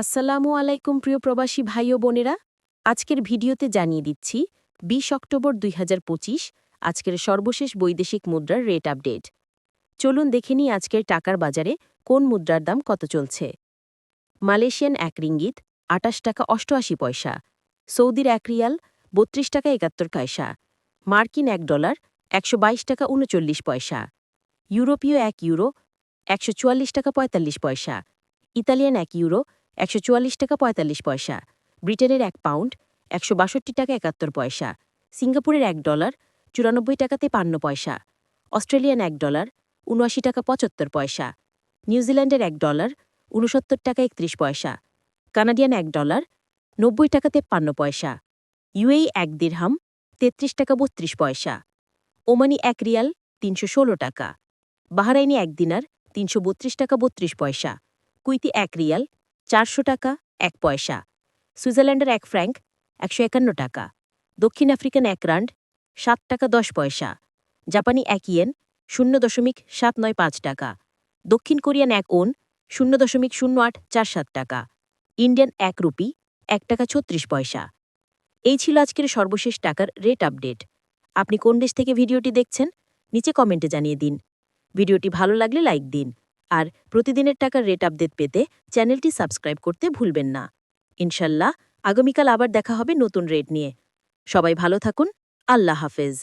আসসালামু আলাইকুম প্রিয় প্রবাসী ভাই ও বোনেরা। আজকের ভিডিওতে জানিয়ে দিচ্ছি, বিশ অক্টোবর দুই হাজার পঁচিশ, আজকের সর্বশেষ বৈদেশিক মুদ্রার রেট আপডেট। চলুন দেখে নিই আজকের টাকার বাজারে কোন মুদ্রার দাম কত চলছে। মালয়েশিয়ান এক রিঙ্গিত, আটাশ টাকা অষ্টআশি পয়সা। সৌদির এক রিয়াল, বত্রিশ টাকা একাত্তর পয়সা। মার্কিন এক ডলার, একশো বাইশ টাকা উনচল্লিশ পয়সা। ইউরোপীয় এক ইউরো, একশো চুয়াল্লিশ টাকা পঁয়তাল্লিশ পয়সা। ইতালিয়ান এক ইউরো একশো চুয়াল্লিশ টাকা পঁয়তাল্লিশ পয়সা, ব্রিটেনের এক পাউন্ড একশো বাষট্টি টাকা একাত্তর পয়সা, সিঙ্গাপুরের এক ডলার চুরানব্বই টাকাতে পান্ন পয়সা, অস্ট্রেলিয়ান এক ডলার উনআশি টাকা পঁচাত্তর পয়সা, নিউজিল্যান্ডের এক ডলার উনসত্তর টাকা একত্রিশ পয়সা, কানাডিয়ান এক ডলার নব্বই টাকা তেপ্পান্ন পয়সা, ইউএই এক দিরহাম তেত্রিশ টাকা বত্রিশ পয়সা, ওমানি এক রিয়াল তিনশো ষোলো টাকা, বাহারাইনি এক দিনার তিনশো বত্রিশ টাকা বত্রিশ পয়সা, কুইতি এক রিয়াল চারশো টাকা, এক পয়সা। সুইজারল্যান্ডের এক ফ্র্যাঙ্ক, একশো একান্ন টাকা। দক্ষিণ আফ্রিকান এক রান্ড সাত টাকা, দশ পয়সা। জাপানি এক ইয়েন, শূন্য দশমিক সাত নয় পাঁচ টাকা। দক্ষিণ কোরিয়ান এক ওন, শূন্য দশমিক শূন্য আট চার সাত টাকা। ইন্ডিয়ান এক রুপি, এক টাকা ছত্রিশ পয়সা। এই ছিল আজকের সর্বশেষ টাকার রেট আপডেট। আপনি কোন দেশ থেকে ভিডিওটি দেখছেন, নিচে কমেন্টে জানিয়ে দিন। ভিডিওটি ভালো লাগলে লাইক দিন। আর প্রতিদিনের টাকার রেট আপডেট পেতে চ্যানেলটি সাবস্ক্রাইব করতে ভুলবেন না। ইনশাল্লাহ, আগামীকাল আবার দেখা হবে নতুন রেট নিয়ে। সবাই ভালো থাকুন, আল্লাহ হাফেজ।